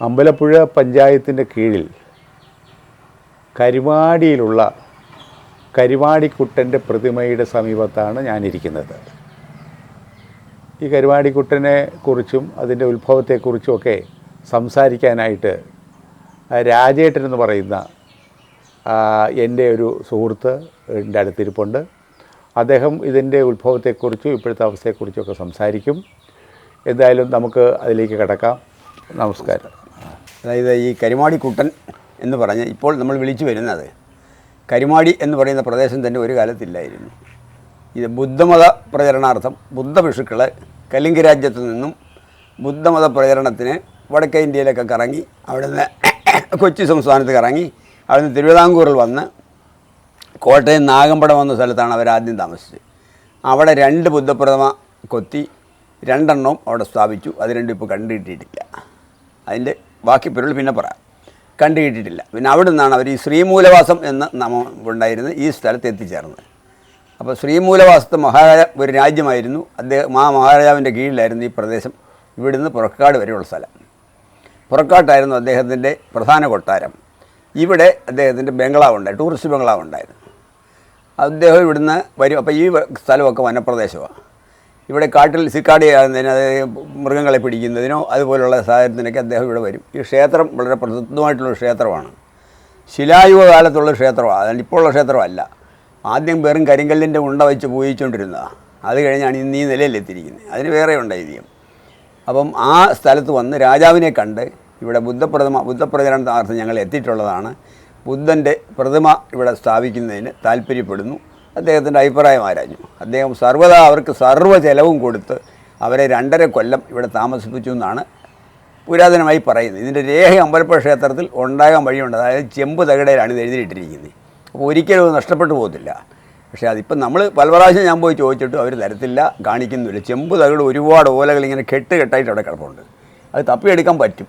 അമ്പലപ്പുഴ പഞ്ചായത്തിന്റെ കീഴിൽ കരിവാടിയിലുള്ള കരിവാടിക്കുട്ടന്റെ പ്രതിമയുടെ സമീപത്താണ് ഞാനിരിക്കുന്നത്. ഈ കരിവാടിക്കുട്ടനെ കുറിച്ചും അതിന്റെ ഉത്ഭവത്തെക്കുറിച്ചുമൊക്കെ സംസാരിക്കാനായിട്ട് രാജേട്ടൻ എന്ന് പറയുന്ന എന്റെ ഒരു സുഹൃത്ത് എന്റെ അടുത്തിരിപ്പുണ്ട്. അദ്ദേഹം ഇതിന്റെ ഉത്ഭവത്തെക്കുറിച്ചും ഇപ്പോഴത്തെ അവസ്ഥയെക്കുറിച്ചുമൊക്കെ സംസാരിക്കും. എന്തായാലും നമുക്ക് അതിലേക്ക് കിടക്കാം. നമസ്കാരം. അതായത് ഈ കരിമാടി കുട്ടൻ എന്ന് പറഞ്ഞ് ഇപ്പോൾ നമ്മൾ വിളിച്ചു വരുന്നത്. കരിമാടി എന്ന് പറയുന്ന പ്രദേശം തന്നെ ഒരു കാലത്തില്ലായിരുന്നു. ഇത് ബുദ്ധമത പ്രചരണാർത്ഥം ബുദ്ധഭിഷുക്കൾ കലിംഗ രാജ്യത്തു നിന്നും ബുദ്ധമത പ്രചരണത്തിന് വടക്കേ ഇന്ത്യയിലൊക്കെ കറങ്ങി അവിടുന്ന് കൊച്ചി സംസ്ഥാനത്ത് കറങ്ങി അവിടുന്ന് തിരുവിതാംകൂറിൽ വന്ന് കോട്ടയം നാഗമ്പടം എന്ന സ്ഥലത്താണ് അവർ ആദ്യം താമസിച്ചത്. അവിടെ രണ്ട് ബുദ്ധപ്രതിമ കൊത്തി രണ്ടെണ്ണവും അവിടെ സ്ഥാപിച്ചു. അത് രണ്ടും ഇപ്പോൾ കണ്ടുകിട്ടിയിട്ടില്ല അതിന്റെ ബാക്കി പൊരുൾ പിന്നെ പറയാം കണ്ടുകിട്ടിയിട്ടില്ല. പിന്നെ അവിടെ നിന്നാണ് അവർ ഈ ശ്രീമൂലവാസം എന്ന നാമം ഉണ്ടായിരുന്നത് ഈ സ്ഥലത്ത് എത്തിച്ചേർന്നത്. അപ്പോൾ ശ്രീമൂലവാസത്തെ മഹാരാജ ഒരു രാജ്യമായിരുന്നു. അദ്ദേഹം ആ മഹാരാജാവിന്റെ കീഴിലായിരുന്നു ഈ പ്രദേശം. ഇവിടുന്ന് പുറക്കാട് വരെയുള്ള സ്ഥലം. പുറക്കാട്ടായിരുന്നു അദ്ദേഹത്തിന്റെ പ്രധാന കൊട്ടാരം. ഇവിടെ അദ്ദേഹത്തിന്റെ ബംഗ്ലാവ് ഉണ്ടായി ടൂറിസ്റ്റ് ബംഗ്ലാവ് ഉണ്ടായിരുന്നു. അദ്ദേഹം ഇവിടുന്ന് വരും. അപ്പോൾ ഈ സ്ഥലമൊക്കെ വനപ്രദേശമാണ്. ഇവിടെ കാട്ടിൽ സിക്കാടി ആകുന്നതിന് അതായത് മൃഗങ്ങളെ പിടിക്കുന്നതിനോ അതുപോലുള്ള സാഹചര്യത്തിനൊക്കെ അദ്ദേഹം ഇവിടെ വരും. ഈ ക്ഷേത്രം വളരെ പ്രസിദ്ധമായിട്ടുള്ള ക്ഷേത്രമാണ്. ശിലായുഗ കാലത്തുള്ള ക്ഷേത്രമാണ് അതാണ് ഇപ്പോഴുള്ള ക്ഷേത്രമല്ല. ആദ്യം വെറും കരിങ്കല്ലിന്റെ ഉണ്ട വെച്ച് പൂജിച്ചുകൊണ്ടിരുന്നതാണ് അത് കഴിഞ്ഞാണ് ഇന്ന് ഈ നിലയിലെത്തിയിരിക്കുന്നത്. അതിന് വേറെ ഉണ്ട് ഐതിഹ്യം. അപ്പം ആ സ്ഥലത്ത് വന്ന് രാജാവിനെ കണ്ട് ഇവിടെ ബുദ്ധപ്രതിമ ബുദ്ധപ്രചരണത്തിനാർത്ഥം ഞങ്ങൾ എത്തിയിട്ടുള്ളതാണ്. ബുദ്ധന്റെ പ്രതിമ ഇവിടെ സ്ഥാപിക്കുന്നതിന് താല്പര്യപ്പെടുന്നു. അദ്ദേഹത്തിന്റെ അഭിപ്രായം ആരാഞ്ഞു? അദ്ദേഹം സർവതാ അവർക്ക് സർവ ചെലവും കൊടുത്ത് അവരെ രണ്ടര കൊല്ലം ഇവിടെ താമസിപ്പിച്ചു എന്നാണ് പുരാതനമായി പറയുന്നത്. ഇതിന്റെ രേഖ അമ്പലപ്പുഴ ക്ഷേത്രത്തിൽ ഉണ്ടാകാൻ വഴിയുണ്ട്. അതായത് ചെമ്പ് തകിടയിലാണ് ഇത് എഴുതിയിട്ടിരിക്കുന്നത്. അപ്പോൾ ഒരിക്കലും അത് നഷ്ടപ്പെട്ടു പോകത്തില്ല. പക്ഷേ അതിപ്പം നമ്മൾ പല പ്രാവശ്യം ഞാൻ പോയി ചോദിച്ചിട്ട് അവർ തരത്തില്ല കാണിക്കുന്നില്ല. ചെമ്പ് തകിട് ഒരുപാട് ഓലകൾ ഇങ്ങനെ കെട്ട് കെട്ടായിട്ട് അവിടെ കിടപ്പുണ്ട്. അത് തപ്പിയെടുക്കാൻ പറ്റും.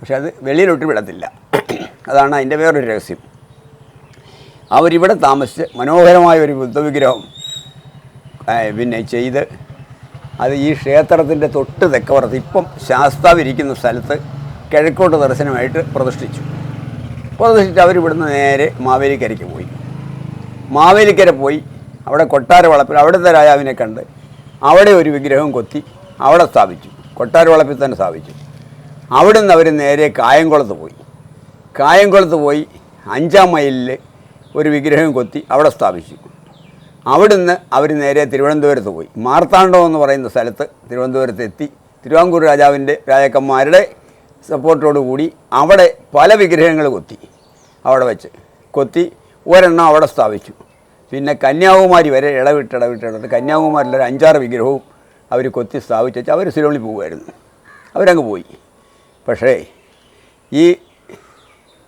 പക്ഷേ അത് വെളിയിലോട്ട് വിടത്തില്ല. അതാണ് അതിന്റെ വേറൊരു രഹസ്യം. അവരിവിടെ താമസിച്ച് മനോഹരമായ ഒരു ബുദ്ധവിഗ്രഹം പിന്നെ ചെയ്ത് അത് ഈ ക്ഷേത്രത്തിന്റെ തൊട്ട് തെക്കവറത്ത് ഇപ്പം ശാസ്താവ് ഇരിക്കുന്ന സ്ഥലത്ത് കിഴക്കോട്ട് ദർശനമായിട്ട് പ്രതിഷ്ഠിച്ചു. പ്രതിഷ്ഠിച്ച് അവരിവിടുന്ന് നേരെ മാവേലിക്കരയ്ക്ക് പോയി. മാവേലിക്കര പോയി അവിടെ കൊട്ടാര വളപ്പിൽ അവിടുത്തെ രാജാവിനെ കണ്ട് അവിടെ ഒരു വിഗ്രഹം കൊത്തി അവിടെ സ്ഥാപിച്ചു. കൊട്ടാര വളപ്പിൽ തന്നെ സ്ഥാപിച്ചു. അവിടുന്ന് അവർ നേരെ കായംകുളത്ത് പോയി. കായംകുളത്ത് പോയി അഞ്ചാം മൈലിൽ ഒരു വിഗ്രഹം കൊത്തി അവിടെ സ്ഥാപിച്ചു അവിടുന്ന് അവർ നേരെ തിരുവനന്തപുരത്ത് പോയി. മാർത്താണ്ഡം എന്ന് പറയുന്ന സ്ഥലത്ത് തിരുവനന്തപുരത്ത് എത്തി. തിരുവാങ്കൂർ രാജാവിന്റെ രാജാക്കന്മാരുടെ സപ്പോർട്ടോടു കൂടി അവിടെ പല വിഗ്രഹങ്ങൾ കൊത്തി. അവിടെ വെച്ച് കൊത്തി ഒരെണ്ണം അവിടെ സ്ഥാപിച്ചു. പിന്നെ കന്യാകുമാരി വരെ ഇടവിട്ട് ഇടവിട്ട് ഇടവിട്ട് കന്യാകുമാരിൽ ഒരു അഞ്ചാറ് വിഗ്രഹവും അവർ കൊത്തി സ്ഥാപിച്ച് വെച്ച് അവർ സിലോണിൽ പോകുമായിരുന്നു അവരങ്ങ് പോയി. പക്ഷേ ഈ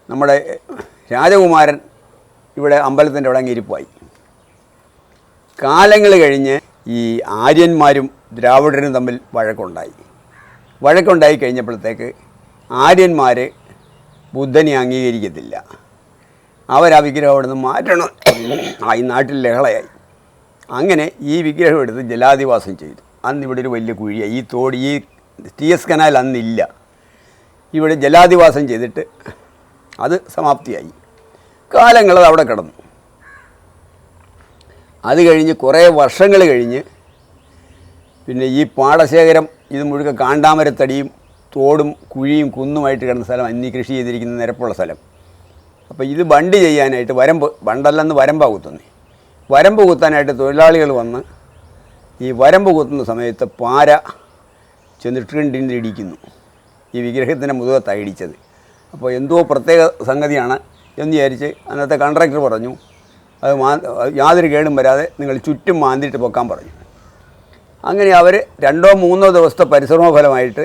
നമ്മുടെ രാജകുമാരൻ ഇവിടെ അമ്പലത്തിന്റെ അവിടെ അങ്ങ് ഇരിപ്പായി കാലങ്ങൾ കഴിഞ്ഞ് ഈ ആര്യന്മാരും ദ്രാവിഡരും തമ്മിൽ വഴക്കുണ്ടായി. വഴക്കുണ്ടായി കഴിഞ്ഞപ്പോഴത്തേക്ക് ആര്യന്മാർ ബുദ്ധനെ അംഗീകരിക്കത്തില്ല. അവരാ വിഗ്രഹം അവിടെ നിന്ന് മാറ്റണം. ആ ഈ നാട്ടിൽ ലഹളയായി. അങ്ങനെ ഈ വിഗ്രഹം എടുത്ത് ജലാധിവാസം ചെയ്തു. അന്ന് ഇവിടെ ഒരു വലിയ കുഴിയായി ഈ തോട് ഈ ടി എസ് കനാൽ അന്നില്ല. ഇവിടെ ജലാധിവാസം ചെയ്തിട്ട് അത് സമാപ്തിയായി. കാലങ്ങൾ അവിടെ കിടന്നു. അത് കഴിഞ്ഞ് കുറേ വർഷങ്ങൾ കഴിഞ്ഞ് പിന്നെ ഈ പാടശേഖരം ഇത് മുഴുവൻ കാണ്ടാമരത്തടിയും തോടും കുഴിയും കുന്നുമായിട്ട് കിടന്ന സ്ഥലം അന്നി കൃഷി ചെയ്തിരിക്കുന്ന നിരപ്പുള്ള സ്ഥലം. അപ്പോൾ ഇത് ബണ്ട് ചെയ്യാനായിട്ട് വരമ്പ് ബണ്ടല്ലെന്ന് വരമ്പാ കുത്തുന്നത് വരമ്പ് കുത്താനായിട്ട് തൊഴിലാളികൾ വന്ന് ഈ വരമ്പ് കുത്തുന്ന സമയത്ത് പാര ചെന്നിട്ടിണ്ടിന്ന് ഇടിക്കുന്നു ഈ വിഗ്രഹത്തിന്റെ മുതുകത്താണ് ഇടിച്ചത്. അപ്പോൾ എന്തോ പ്രത്യേക സംഗതിയാണ് എന്ന് വിചാരിച്ച് അന്നത്തെ കോൺട്രാക്ടർ പറഞ്ഞു. അത് മാ യാതൊരു കേടും വരാതെ നിങ്ങൾ ചുറ്റും മാന്തിയിട്ട് പൊക്കാൻ പറഞ്ഞു. അങ്ങനെ അവർ രണ്ടോ മൂന്നോ ദിവസത്തെ പരിശ്രമഫലമായിട്ട്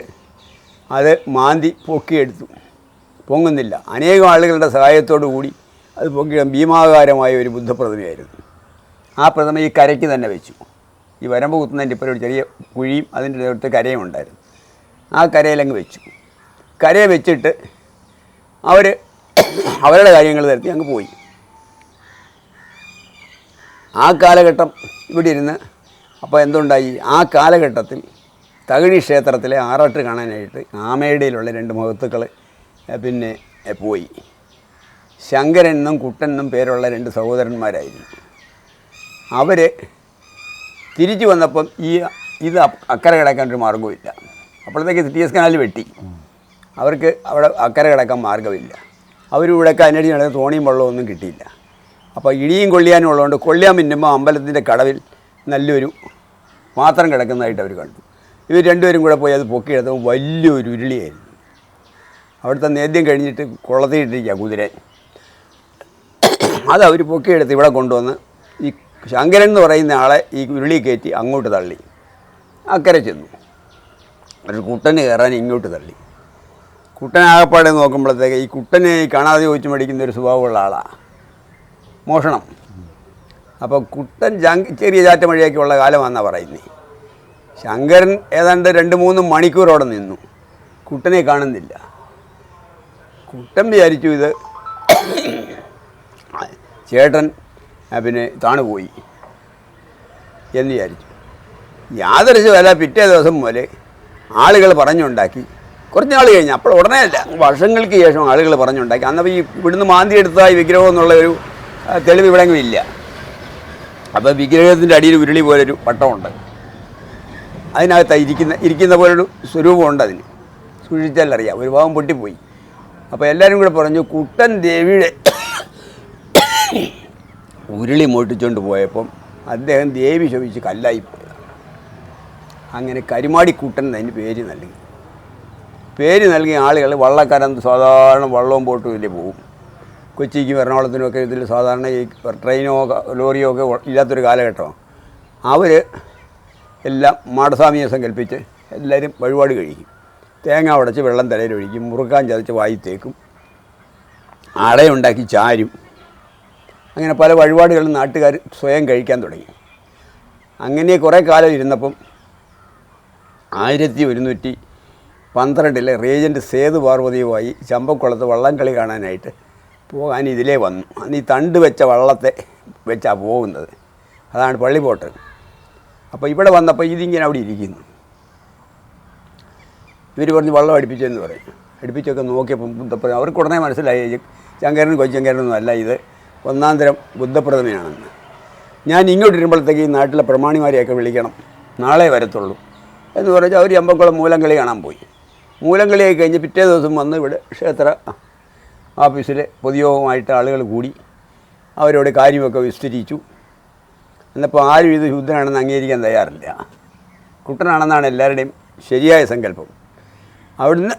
അത് മാന്തി പൊക്കിയെടുത്തു. പൊങ്ങുന്നില്ല. അനേകം ആളുകളുടെ സഹായത്തോടു കൂടി അത് പൊക്കി ഭീമാകാരമായ ഒരു ബുദ്ധപ്രതിമയായിരുന്നു. ആ പ്രതിമ ഈ കരയ്ക്ക് തന്നെ വെച്ചു. ഈ വരമ്പ് കുത്തുന്നതിന്റെ ഇപ്പോൾ ഒരു ചെറിയ കുഴിയും അതിന്റെ അടുത്ത് കരയും ഉണ്ടായിരുന്നു ആ കരയിലങ്ങ് വെച്ചു. കരയെ വെച്ചിട്ട് അവർ അവരുടെ കാര്യങ്ങൾ നിർത്തി അങ്ങ് പോയി. ആ കാലഘട്ടം ഇവിടെ ഇരുന്ന് അപ്പോൾ എന്തുണ്ടായി? ആ കാലഘട്ടത്തിൽ തകഴി ക്ഷേത്രത്തിലെ ആറാട്ട് കാണാനായിട്ട് ആമേടയിലുള്ള രണ്ട് മഹത്തുക്കൾ പിന്നെ പോയി. ശങ്കരൻ എന്നും പേരുള്ള രണ്ട് സഹോദരന്മാരായിരുന്നു. അവർ തിരിച്ചു വന്നപ്പം ഈ ഇത് അക്കരെ കിടക്കാൻ ഒരു മാർഗമില്ല അപ്പോഴത്തേക്ക് ടി എസ് കനാൽ വെട്ടി. അവർക്ക് അവിടെ അക്കരെ കിടക്കാൻ മാർഗമില്ല. അവർ ഇവിടെയൊക്കെ അതിനടി നടന്ന് തോണിയും വെള്ളമൊന്നും കിട്ടിയില്ല. അപ്പോൾ ഇടിയും കൊള്ളിയാനും ഉള്ളതുകൊണ്ട് കൊള്ളിയാൻ മിന്നുമ്പോൾ അമ്പലത്തിന്റെ കടവിൽ നല്ലൊരു പാത്രം കിടക്കുന്നതായിട്ട് അവർ കണ്ടു. ഇവർ രണ്ടുപേരും കൂടെ പോയി അത് പൊക്കിയെടുത്തപ്പോൾ വലിയൊരു ഉരുളിയായിരുന്നു. അവിടുത്തെ നേദ്യം കഴിഞ്ഞിട്ട് കുളത്തിയിട്ടിരിക്കുക കുതിര അത് അവർ പൊക്കിയെടുത്ത് ഇവിടെ കൊണ്ടുവന്ന് ഈ ശങ്കരൻ എന്ന് പറയുന്ന ആളെ ഈ ഉരുളി കയറ്റി അങ്ങോട്ട് തള്ളി. അക്കരെ ചെന്നു. ഒരു കുട്ടന് കയറാൻ ഇങ്ങോട്ട് തള്ളി. കുട്ടൻ നോക്കുമ്പോഴത്തേക്ക് ഈ കുട്ടനെ കാണാതെ ചോദിച്ച് മേടിക്കുന്ന ഒരു സ്വഭാവമുള്ള ആളാണ് മോഷണം. അപ്പോൾ കുട്ടൻ ചെറിയ ചാറ്റ മഴയൊക്കെയുള്ള കാലമാണെന്നാണ് പറയുന്നത് ശങ്കരൻ ഏതാണ്ട് രണ്ട് മൂന്ന് മണിക്കൂറോടെ നിന്നു. കുട്ടനെ കാണുന്നില്ല. കുട്ടൻ വിചാരിച്ചു ഇത് ചേട്ടൻ പിന്നെ താണുപോയി എന്ന് വിചാരിച്ചു. വില പിറ്റേ ദിവസം മുതൽ ആളുകൾ പറഞ്ഞുണ്ടാക്കി. കുറച്ച് നാൾ കഴിഞ്ഞ്. അപ്പോൾ ഉടനെ അല്ല വർഷങ്ങൾക്ക് ശേഷം ആളുകൾ പറഞ്ഞുണ്ടാക്കി. അന്നപ്പോൾ ഈ ഇവിടുന്ന് മാന്തി എടുത്ത ഈ വിഗ്രഹം എന്നുള്ള ഒരു തെളിവ് ഇവിടെങ്കിലും ഇല്ല. അപ്പോൾ വിഗ്രഹത്തിന്റെ അടിയിൽ ഉരുളി പോലൊരു വട്ടമുണ്ട്. അതിനകത്ത് ഇരിക്കുന്ന ഇരിക്കുന്ന പോലൊരു സ്വരൂപമുണ്ട് അതിന്. സൂക്ഷിച്ചാലറിയാം. ഒരു ഭാഗം പൊട്ടിപ്പോയി. അപ്പോൾ എല്ലാവരും കൂടെ പറഞ്ഞു കുട്ടൻ ദേവിയുടെ ഉരുളി മോട്ടിച്ചുകൊണ്ട് പോയപ്പം അദ്ദേഹം ദേവി ശോഭിച്ച് കല്ലായിപ്പോയി അങ്ങനെ അങ്ങനെ കരിമാടിക്കുട്ടൻ എന്നതിന് പേര് നൽകി. പേര് നൽകിയ ആളുകൾ വള്ളക്കാരൻ സാധാരണ വള്ളവും ബോട്ടും ഇല്ലേ പോകും കൊച്ചിക്കും എറണാകുളത്തിനും ഒക്കെ ഇതിൽ സാധാരണ ഈ ട്രെയിനോ ലോറിയോ ഒക്കെ ഇല്ലാത്തൊരു കാലഘട്ടമാണ്. അവർ എല്ലാം മാടസ്വാമിയെ സങ്കല്പിച്ച് എല്ലാവരും വഴിപാട് കഴിക്കും. തേങ്ങ ഉടച്ച് വെള്ളം തലയിലൊഴിക്കും മുറുക്കാൻ ചതച്ച് വായി തേക്കും അടയുണ്ടാക്കി ചാരും. അങ്ങനെ പല വഴിപാടുകളും നാട്ടുകാർ സ്വയം കഴിക്കാൻ തുടങ്ങി. അങ്ങനെ കുറേ കാലം ഇരുന്നപ്പം ആയിരത്തി ഒരുന്നൂറ്റി പന്ത്രണ്ടിലെ റേജന്റ് സേതു പാർവതിയുമായി ചമ്പക്കുളത്ത് വള്ളംകളി കാണാനായിട്ട് പോകാൻ ഇതിലേ വന്നു. അന്ന് ഈ തണ്ട് വെച്ച വള്ളത്തെ വെച്ചാണ് പോകുന്നത്. അതാണ് പള്ളിപോട്ട്. അപ്പോൾ ഇവിടെ വന്നപ്പോൾ ഇതിങ്ങനെ അവിടെ ഇരിക്കുന്നു. ഇവർ പറഞ്ഞ് വള്ളം അടുപ്പിച്ചെന്ന് പറയും. അടുപ്പിച്ചൊക്കെ നോക്കിയപ്പം ബുദ്ധപ്രതിമ അവർക്ക് ഉടനെ മനസ്സിലായി. ചങ്കരൻ ശങ്കരനും കൊച്ചങ്കരനൊന്നും അല്ല ഇത്. ഒന്നാം തരം ബുദ്ധപ്രതിമയാണെന്ന് ഞാൻ ഇങ്ങോട്ട് വരുമ്പോഴത്തേക്ക് ഈ നാട്ടിലെ പ്രമാണിമാരെയൊക്കെ വിളിക്കണം. നാളെ വരത്തുള്ളൂ എന്ന് പറഞ്ഞാൽ അവർ അമ്പക്കുളം മൂലംകളി കാണാൻ പോയി. മൂലംകളിയായി കഴിഞ്ഞ് പിറ്റേ ദിവസം വന്ന് ഇവിടെ ക്ഷേത്ര ഓഫീസിൽ പൊതുയോഗമായിട്ട് ആളുകൾ കൂടി അവരോട് കാര്യമൊക്കെ വിസ്തരിച്ചു. എന്നപ്പോൾ ആരും ഇത് ശുദ്ധനാണെന്ന് അംഗീകരിക്കാൻ തയ്യാറില്ല. കുട്ടനാണെന്നാണ് എല്ലാവരുടെയും ശരിയായ സങ്കല്പം. അവിടുന്ന്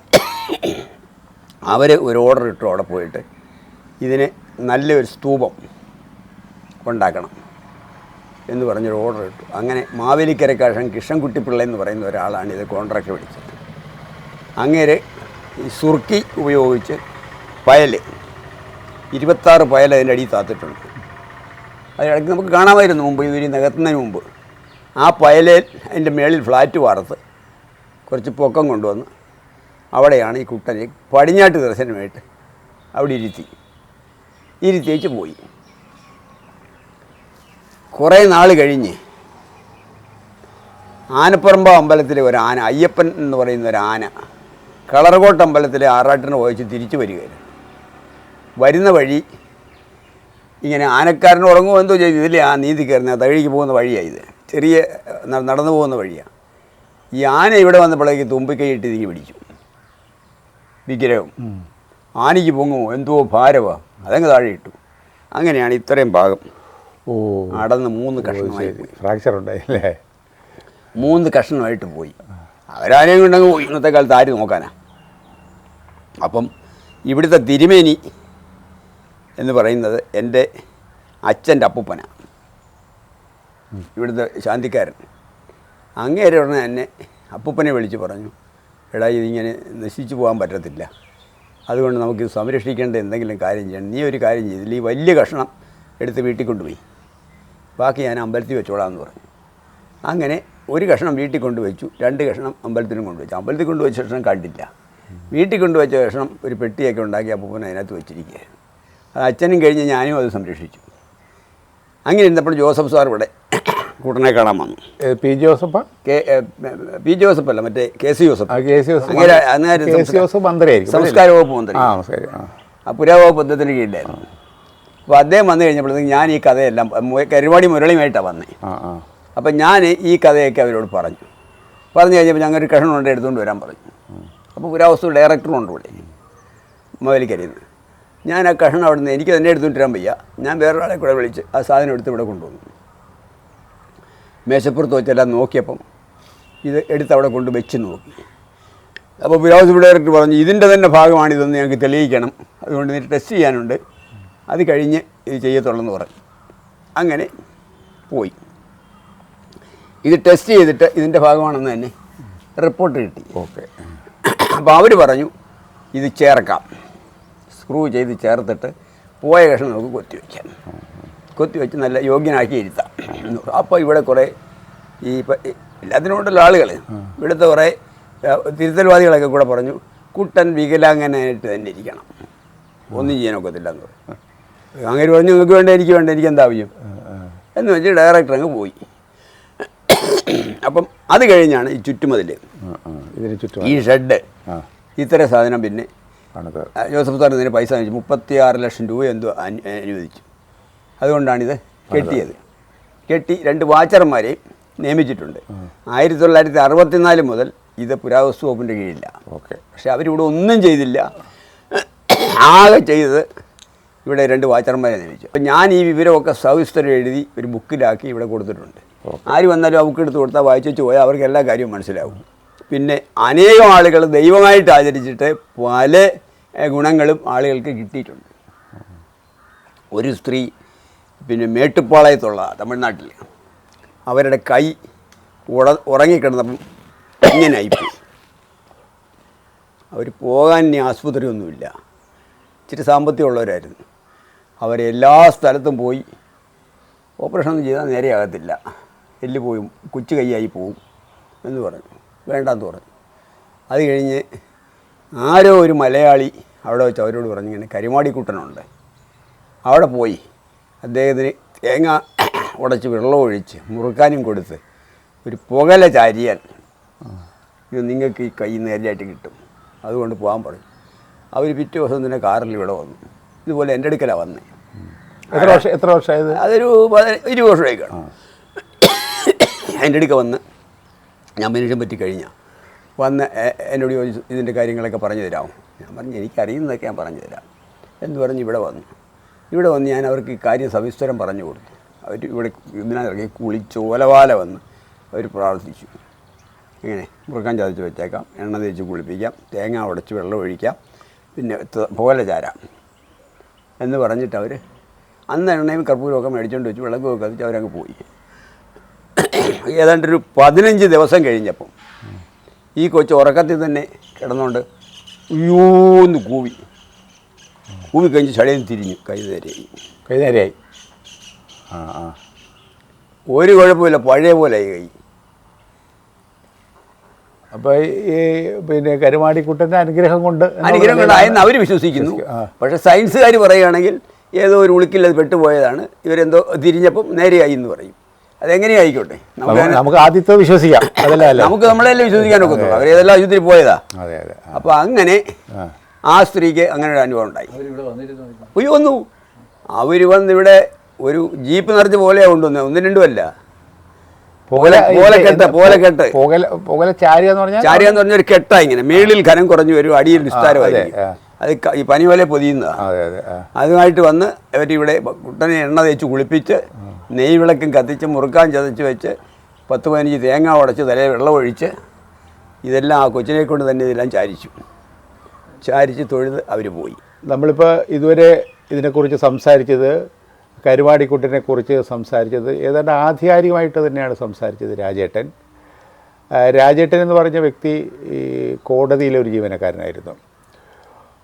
അവർ ഒരു ഓർഡർ ഇട്ടു അവിടെ പോയിട്ട് ഇതിന് നല്ലൊരു സ്തൂപം ഉണ്ടാക്കണം എന്ന് പറഞ്ഞൊരു ഓർഡർ ഇട്ടു. അങ്ങനെ മാവേലിക്കരക്കാശൻ കിഷൻകുട്ടിപ്പിള്ള എന്ന് പറയുന്ന ഒരാളാണ് ഇത് കോൺട്രാക്ട് പിടിച്ചത് അങ്ങേര് ഈ സുർക്കി ഉപയോഗിച്ച് പയൽ ഇരുപത്താറ് പയൽ അതിന്റെ അടിയിൽ താത്തിട്ടുണ്ട്. അതിനിടയ്ക്ക് നമുക്ക് കാണാമായിരുന്നു മുമ്പ് ഇവർ നികത്തുന്നതിന് മുമ്പ്. ആ പയലേൽ അതിന്റെ മേളിൽ ഫ്ലാറ്റ് വാർത്ത് കുറച്ച് പൊക്കം കൊണ്ടുവന്ന് അവിടെയാണ് ഈ കുട്ടനെ പടിഞ്ഞാട്ട് ദർശനമായിട്ട് അവിടെ ഇരുത്തി. ഇരുത്തിയേച്ച് പോയി. കുറേ നാൾ കഴിഞ്ഞ് ആനപ്പറമ്പ അമ്പലത്തിലെ ഒരു ആന അയ്യപ്പൻ എന്ന് പറയുന്ന ഒരു ആന കളർകോട്ട് അമ്പലത്തിലെ ആറാട്ടിന് വഹിച്ച് തിരിച്ചു വരികയായിരുന്നു. വരുന്ന വഴി ഇങ്ങനെ ആനക്കാരൻ ഉറങ്ങുമോ എന്തോ ചെയ്തു. ഇതിലെ ആ നീന്തി കയറുന്ന തഴിക്ക് പോകുന്ന വഴിയാണ് ഇത്. ചെറിയ നടന്നു പോകുന്ന വഴിയാണ് ഈ ആന ഇവിടെ വന്നപ്പോഴേക്ക് തുമ്പിക്കൈയിട്ട് ഇതിങ്ങി പിടിച്ചു. വിഗ്രഹം. ആനയ്ക്ക് പൊങ്ങുമോ? എന്തോ ഭാരവാ. അതങ്ങ് താഴെ ഇട്ടു. അങ്ങനെയാണ് ഇത്രയും ഭാഗം. ഓ. അടന്ന് മൂന്ന് കഷ്ണമായി ഫ്രാക്ചർ ഉണ്ടായില്ലേ? മൂന്ന് കഷ്ണമായിട്ട് പോയി. അവരാരെയും കൊണ്ടങ്ങ് പോയി. ഇന്നത്തെ കാലത്ത് ആര് നോക്കാനാ? അപ്പം ഇവിടുത്തെ തിരുമേനി എന്ന് പറയുന്നത് എന്റെ അച്ഛന്റെ അപ്പൂപ്പനാണ് ഇവിടുത്തെ ശാന്തിക്കാരൻ. അങ്ങേരെ ഉടനെ എന്നെ അപ്പൂപ്പനെ വിളിച്ച് പറഞ്ഞു എടാ ഇതിങ്ങനെ നശിച്ചു പോകാൻ പറ്റത്തില്ല. അതുകൊണ്ട് നമുക്ക് സംരക്ഷിക്കേണ്ട എന്തെങ്കിലും കാര്യം ചെയ്യണം. നീ ഒരു കാര്യം ചെയ്തില്ല ഈ വലിയ കഷ്ണം എടുത്ത് വീട്ടിൽ കൊണ്ടുപോയി. ബാക്കി ഞാൻ അമ്പലത്തിൽ വെച്ചോളാം എന്ന് പറഞ്ഞു. അങ്ങനെ ഒരു കഷ്ണം വീട്ടിൽ കൊണ്ടുവച്ചു. രണ്ട് കഷ്ണം അമ്പലത്തിനും കൊണ്ടുവച്ചു. അമ്പലത്തിൽ കൊണ്ടുവച്ച ശേഷം കണ്ടില്ല. വീട്ടിൽ കൊണ്ടുവച്ച ശേഷം ഒരു പെട്ടിയൊക്കെ ഉണ്ടാക്കി അപ്പൂപ്പൻ അതിനകത്ത് വെച്ചിരിക്കുക അത് അച്ഛനും കഴിഞ്ഞ് ഞാനും അത് സംരക്ഷിച്ചു. അങ്ങനെ ഇരുന്നപ്പോൾ ജോസഫ് സാർ ഇവിടെ കൂട്ടനെ കാണാൻ വന്നു. P Joseph? K P Joseph അല്ല മറ്റേ കെ സി ജോസഫ്. ആ കെ സി ജോസഫ് മന്ത്രിയായിരിക്കും സംസ്കാര വകുപ്പ് മന്ത്രി. ആ ആ. പുരാവകുപ്പ് പദ്ധതിന് കീഴിലായിരുന്നു. അപ്പോൾ അദ്ദേഹം വന്നു കഴിഞ്ഞപ്പോഴത്തേക്ക് ഞാൻ ഈ കഥയെല്ലാം കരുവാടി മുരളിയുമായിട്ടാണ് വന്നത് അപ്പം ഞാൻ ഈ കഥയൊക്കെ അവരോട് പറഞ്ഞു. പറഞ്ഞു കഴിഞ്ഞപ്പോൾ ഞങ്ങൾ ഒരു കഷണം കൊണ്ട് എടുത്തുകൊണ്ട് വരാൻ പറഞ്ഞു. അപ്പോൾ പുരാവസ്തു ഡയറക്ടറും ഉണ്ട് ഇവിടെ. മുതലിക്കരിയുന്നത് ഞാൻ ആ കഷ്ണം അവിടെ നിന്ന് എനിക്ക് തന്നെ എടുത്തു വരാൻ വയ്യ. ഞാൻ വേറൊരാളെ കൂടെ വിളിച്ച് ആ സാധനം എടുത്ത് ഇവിടെ കൊണ്ടുവന്നു. മേശപ്പുറത്ത് വെച്ചെല്ലാം നോക്കിയപ്പം ഇത് എടുത്ത് അവിടെ കൊണ്ട് വെച്ച് നോക്കി. അപ്പോൾ പുരാവസ്തു ഡയറക്ടർ പറഞ്ഞു ഇതിന്റെ തന്നെ ഭാഗമാണിതെന്ന് ഞങ്ങൾക്ക് തെളിയിക്കണം. അതുകൊണ്ട് ഇതിന് ടെസ്റ്റ് ചെയ്യാനുണ്ട്. അത് കഴിഞ്ഞ് ഇത് ചെയ്യത്തുള്ളെന്ന് പറഞ്ഞു. അങ്ങനെ പോയി. ഇത് ടെസ്റ്റ് ചെയ്തിട്ട് ഇതിന്റെ ഭാഗമാണെന്ന് തന്നെ റിപ്പോർട്ട് കിട്ടി. ഓക്കെ. അപ്പോൾ അവർ പറഞ്ഞു ഇത് ചേർക്കാം. സ്ക്രൂ ചെയ്ത് ചേർത്തിട്ട് പോയ കഷ്ണം നമുക്ക് കൊത്തി വയ്ക്കാം കൊത്തി വെച്ച് നല്ല യോഗ്യനാക്കി ഇരുത്താം അപ്പോൾ ഇവിടെ കുറേ ഈ ഇപ്പം എല്ലാത്തിനുമുണ്ടല്ലോ ആളുകൾ ഇവിടുത്തെ കുറേ തിരുത്തൽവാദികളൊക്കെ കൂടെ പറഞ്ഞു കുട്ടൻ വികലാംഗനായിട്ട് തന്നെ ഇരിക്കണം. ഒന്നും ചെയ്യാനൊക്കത്തില്ല എന്ന് പറഞ്ഞു. അങ്ങനെ പറഞ്ഞു നിങ്ങൾക്ക് വേണ്ട എനിക്ക് വേണ്ട എനിക്ക് എന്താ ആവശ്യം? എന്ന് വെച്ച് ഡയറക്ടർ അങ്ങ് പോയി. അപ്പം അത് കഴിഞ്ഞാണ് ഈ ചുറ്റുമതിൽ ഇതിന് ചുറ്റും ഈ ഷെഡ് ഇത്ര സാധനം പിന്നെ ജോസഫ് സാർ ഇതിന് പൈസ അനുവദിച്ചു മുപ്പത്തി ആറ് ലക്ഷം രൂപ എന്തോ അനു- അനുവദിച്ചു. അതുകൊണ്ടാണിത് കെട്ടിയത്. കെട്ടി രണ്ട് വാച്ചർമാരെയും നിയമിച്ചിട്ടുണ്ട്. ആയിരത്തി തൊള്ളായിരത്തി അറുപത്തിനാല് മുതൽ ഇത് പുരാവസ്തു വകുപ്പിന്റെ കീഴില്ല. ഓക്കെ. പക്ഷെ അവരിവിടെ ഒന്നും ചെയ്തില്ല. ആകെ ചെയ്തത് ഇവിടെ രണ്ട് വാച്ചർമാരെ നിയമിച്ചു. അപ്പം ഞാൻ ഈ വിവരമൊക്കെ സവിസ്തരം എഴുതി ഒരു ബുക്കിലാക്കി ഇവിടെ കൊടുത്തിട്ടുണ്ട്. ആര് വന്നാലും ആ ബുക്ക് എടുത്ത് കൊടുത്താൽ വായിച്ചു പോയാൽ അവർക്ക് എല്ലാ കാര്യവും മനസ്സിലാവും. പിന്നെ അനേകം ആളുകൾ ദൈവമായിട്ട് ആചരിച്ചിട്ട് പല ഗുണങ്ങളും ആളുകൾക്ക് കിട്ടിയിട്ടുണ്ട്. ഒരു സ്ത്രീ പിന്നെ മേട്ടുപ്പാളയത്തുള്ള തമിഴ്നാട്ടിൽ അവരുടെ കൈ ഉട ഉറങ്ങിക്കിടന്നപ്പം ഇങ്ങനായിപ്പോയി. അവർ പോകാൻ ഇനി ആസ്പത്രിയൊന്നുമില്ല. ഇച്ചിരി അവരെ എല്ലാ സ്ഥലത്തും പോയി ഓപ്പറേഷൻ ഒന്നും ചെയ്താൽ നേരെയാകത്തില്ല. എല്ല് പോയി കൊച്ചു കൈയായി പോവും എന്ന് പറഞ്ഞു. വേണ്ടാന്ന് പറഞ്ഞു. അത് കഴിഞ്ഞ് ആരോ ഒരു മലയാളി അവിടെ വെച്ച് അവരോട് പറഞ്ഞു ഇങ്ങനെ കരിമാടിക്കുട്ടനുണ്ട്. അവിടെ പോയി അദ്ദേഹത്തിന് തേങ്ങ ഉടച്ച് വെള്ളം ഒഴിച്ച് മുറുക്കാനും കൊടുത്ത് ഒരു പുകല ചാരിയാൽ ഇത് നിങ്ങൾക്ക് ഈ കൈ നേരെയായിട്ട് കിട്ടും. അതുകൊണ്ട് പോകാൻ പറഞ്ഞു. അവർ പിറ്റേ ദിവസം തന്നെ കാറിൽ ഇവിടെ വന്നു. ഇതുപോലെ എന്റെ അടുക്കലാണ് വന്നത് എത്ര വർഷം എത്ര വർഷമായത്? അതൊരു പതി- ഇരുപത് വർഷമായി കാണും. എന്റെ അടുക്ക വന്ന് ഞാൻ മനുഷ്യൻ പറ്റി കഴിഞ്ഞാൽ വന്ന് എന്നോട് ചോദിച്ചു ഇതിന്റെ കാര്യങ്ങളൊക്കെ പറഞ്ഞു തരാമോ? ഞാൻ പറഞ്ഞു എനിക്കറിയുന്നതൊക്കെ ഞാൻ പറഞ്ഞു തരാം. എന്ന് പറഞ്ഞ് ഇവിടെ വന്നു. ഇവിടെ വന്ന് ഞാൻ അവർക്ക് ഈ കാര്യം സവിസ്തരം പറഞ്ഞു കൊടുത്തു. അവർ ഇവിടെ ഇതിനകത്ത് കുളിച്ച് ഓലവാല വന്ന് അവർ പ്രാർത്ഥിച്ചു. ഇങ്ങനെ മുറുക്കാൻ ചതച്ച് വെച്ചേക്കാം. എണ്ണ തേച്ച് കുളിപ്പിക്കാം. തേങ്ങ ഉടച്ച് വെള്ളം ഒഴിക്കാം. പിന്നെ പോല പോലെ ചാരാം. എന്ന് പറഞ്ഞിട്ട് അവർ അന്ന് എണ്ണയും കർപ്പൂരമൊക്കെ മേടിച്ചുകൊണ്ട് വെച്ച് വിളക്ക് കത്തിച്ച് അവരങ്ങ് പോയി. ഏതാണ്ട് ഒരു പതിനഞ്ച് ദിവസം കഴിഞ്ഞപ്പം ഈ കൊച്ചു ഉറക്കത്തിൽ തന്നെ കിടന്നുകൊണ്ട് അയ്യോന്ന് കൂവി. കൂവി കഴിഞ്ഞ് ചളിയിൽ തിരിഞ്ഞു കൈ നേരെയായി ആ ആ. ഒരു കുഴപ്പമില്ല പഴയ പോലെ ആയി കൈ. അപ്പോൾ ഈ പിന്നെ കരുമാടിക്കുട്ടന്റെ അനുഗ്രഹം കൊണ്ട് അനുഗ്രഹം കൊണ്ടായെന്ന് അവർ വിശ്വസിക്കുന്നു. പക്ഷെ പക്ഷേ സയൻസുകാർ പറയുകയാണെങ്കിൽ ഏതോ ഒരു ഉളുക്കിൽ അത് പെട്ടുപോയതാണ്. ഇവരെന്തോ തിരിഞ്ഞപ്പം നേരെയായി എന്ന് പറയും. അതെങ്ങനെയായിക്കോട്ടെ? നമുക്ക് നമുക്ക് ആദ്യത്തെ വിശ്വസിക്കാം. നമുക്ക് നമ്മളെല്ലാം വിശ്വസിക്കാൻ ഒക്കത്തുള്ളൂ അവരേതെല്ലാം ആശുപത്രി പോയതാ. അതെ അതെ അപ്പോൾ അങ്ങനെ ആ. സ്ത്രീക്ക് അങ്ങനെ ഒരു അനുഭവം ഉണ്ടായി. ഉയ്യോ വന്നു അവർ വന്ന്. ഇവിടെ ഒരു ജീപ്പ് നിറച്ച് പോലെയാണ് കൊണ്ടുവന്നത് ഒന്നും രണ്ടുമല്ല കെട്ട പോലക്കെട്ട് പോലക്കെട്ട്. പുകല പുകല ചാരിയ എന്ന് പറഞ്ഞാൽ ചാരിയ എന്ന് പറഞ്ഞൊരു കെട്ടാ ഇങ്ങനെ. മേളിൽ ഖനം കുറഞ്ഞു വരും അടിയിൽ വിസ്താരമായി. അത് ഈ പനി പോലെ പൊതിയുന്നതാണ് അതെ അതെ ആ. അതുമായിട്ട് വന്ന് അവരിവിടെ കുട്ടനെ എണ്ണ തേച്ച് കുളിപ്പിച്ച് നെയ് വിളക്കും കത്തിച്ച് മുറുക്കാൻ ചതച്ച് വെച്ച് പത്ത് പതിനഞ്ച് തേങ്ങ ഉടച്ച് തലയിൽ വെള്ളമൊഴിച്ച് ഇതെല്ലാം ആ കൊച്ചിനെ കൊണ്ട് തന്നെ ഇതെല്ലാം ചാരിച്ചു. ചാരിച്ച് തൊഴുത് അവർ പോയി. നമ്മളിപ്പോൾ ഇതുവരെ ഇതിനെക്കുറിച്ച് സംസാരിച്ചത് കരുവാടിക്കുട്ടിനെ കുറിച്ച് സംസാരിച്ചത് ഏതാണ്ട് ആധികാരികമായിട്ട് തന്നെയാണ് സംസാരിച്ചത് രാജേട്ടൻ. രാജേട്ടൻ എന്ന് പറഞ്ഞ വ്യക്തി ഈ കോടതിയിലെ ഒരു ജീവനക്കാരനായിരുന്നു.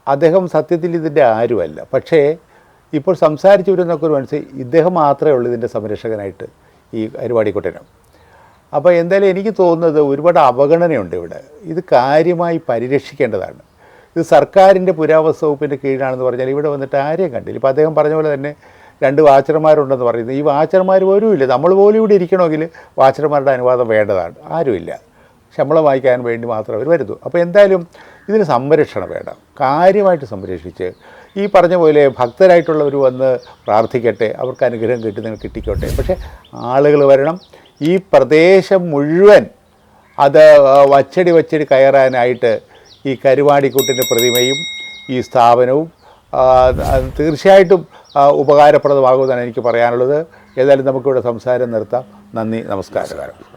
അദ്ദേഹം സത്യത്തിൽ ഇതിന്റെ ആരുമല്ല. പക്ഷേ ഇപ്പോൾ സംസാരിച്ചു വരുന്നൊക്കെ ഒരു മനസ്സിൽ ഇദ്ദേഹം മാത്രമേ ഉള്ളൂ ഇതിന്റെ സംരക്ഷകനായിട്ട് ഈ അരുവാടിക്കുട്ടനും. അപ്പോൾ എന്തായാലും എനിക്ക് തോന്നുന്നത് ഒരുപാട് അവഗണനയുണ്ട് ഇവിടെ. ഇത് കാര്യമായി പരിരക്ഷിക്കേണ്ടതാണ്. ഇത് സർക്കാരിന്റെ പുരാവസ്തു വകുപ്പിന്റെ കീഴിലാണെന്ന് പറഞ്ഞാൽ ഇവിടെ വന്നിട്ട് ആരെയും കണ്ടില്ല. ഇപ്പോൾ അദ്ദേഹം പറഞ്ഞ പോലെ തന്നെ രണ്ട് വാച്ചർമാരുണ്ടെന്ന് പറയുന്നത് ഈ വാച്ചർമാർ പോലും ഇല്ല. നമ്മൾ പോലും ഇവിടെ ഇരിക്കണമെങ്കിൽ വാച്ചർമാരുടെ അനുവാദം വേണ്ടതാണ്. ആരുമില്ല. ശമ്പളം വായിക്കാൻ വേണ്ടി മാത്രം അവർ വരുന്നു. അപ്പോൾ എന്തായാലും ഇതിന് സംരക്ഷണം വേണം കാര്യമായിട്ട് സംരക്ഷിച്ച് ഈ പറഞ്ഞ പോലെ ഭക്തരായിട്ടുള്ളവർ വന്ന് പ്രാർത്ഥിക്കട്ടെ അവർക്ക് അനുഗ്രഹം കിട്ടുന്നതിന് കിട്ടിക്കോട്ടെ. പക്ഷേ ആളുകൾ വരണം. ഈ പ്രദേശം മുഴുവൻ അത് വച്ചടി വച്ചടി കയറാനായിട്ട് ഈ കരുവാടിക്കുട്ടിന്റെ പ്രതിമയും ഈ സ്ഥാപനവും തീർച്ചയായിട്ടും ഉപകാരപ്രദമാകുമെന്നാണ് എനിക്ക് പറയാനുള്ളത്. ഏതായാലും നമുക്കിവിടെ സംസാരം നിർത്താം. നന്ദി നമസ്കാരം.